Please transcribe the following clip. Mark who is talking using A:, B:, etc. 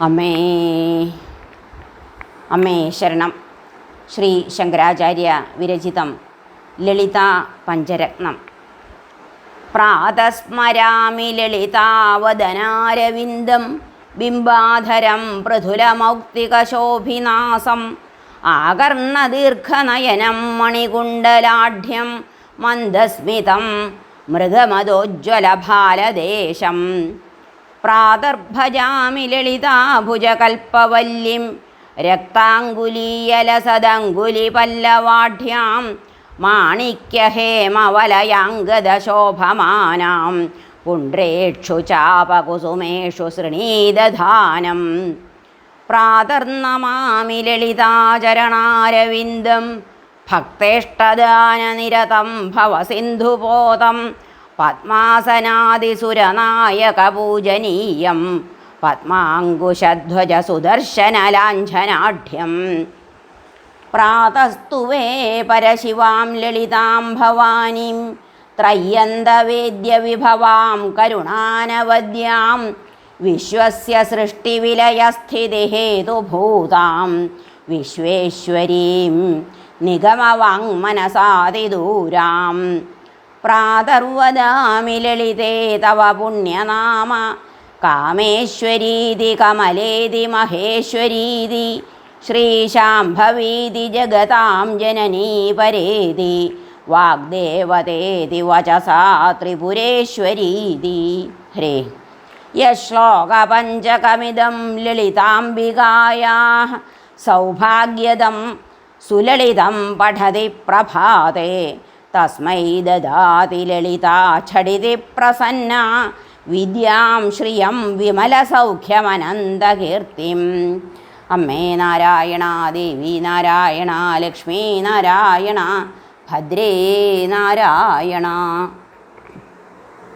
A: അമ്മേ. അമ്മേ ശരണം. ശ്രീ ശങ്കരാചാര്യ വിരചിതം ലളിത പഞ്ചരത്നം. പ്രാതസ്മരാമി ലളിതാവദനാരവിന്ദം ബിംബാധരം പൃഥുലമൗക്തികശോഭിനാസം ആകർണദീർഘനയനം മണികുണ്ടലാഢ്യം മന്ദസ്മിതം മൃഗമതോജ്വലഭാലദേശം പ്രാതർഭജാമി ലളിതാഭുജകൽപ്പവല്ലിം രക്താങ്കുലീയലസദങ്കുലിപല്ലവാഢ്യാം മാണിക്യഹേമവലയാംഗദശോഭമാനാം പുണ്ട്രേക്ഷു ചാപകുസുമേഷു ശൃണീദധാനം. പ്രാതർന്നമാമി ലളിതാചരണാരവിന്ദം. ഭക്തേഷ്ടദാനനിരതം ഭവസിന്ധുപോതം പത്മാസനാദിസുരനായകപൂജനീയം പത്മാങ്കുശധ്വജ സുദർശനലാഞ്ഛനാഢ്യം പ്രാതസ്തുവേ പരശിവാം ലളിതാം ഭവാനിം ത്രയ്യന്തവേദ്യവിഭവാം കരുണാനവദ്യാം വിശ്വസ്യ സൃഷ്ടിവിലയസ്ഥിതിഹേതുഭൂതാം വിശ്വേശ്വരീം നിഗമവാങ്മനസാതിദൂരാം പ്രാതർവദാമി ലളിതേ തവ പുണ്യനാമ. കാമേശ്വരീതി കമലേതി മഹേശ്വരീതി ശ്രീശാംഭവീതി ജഗതാം ജനനീ പരേതി വാഗ്ദേവതേതി വചസാ ത്രിപുരേശ്വരീതി. ഹരേ. യശ്ലോകപഞ്ചകമിതം ലളിതാംബികായാ സൗഭാഗ്യദം സുലളിതം പഠതി പ്രഭാതേ. തസ്മൈ ദദാതി ലളിതാക്ഷടിതി പ്രസന്ന. വിദ്യാം ശ്രിയം വിമലസൗഖ്യമനന്തകീർത്തിം അമ്മേ നാരായണ ദേവി നാരായണ ലക്ഷ്മീ നാരായണ ഭദ്രേ നാരായണ.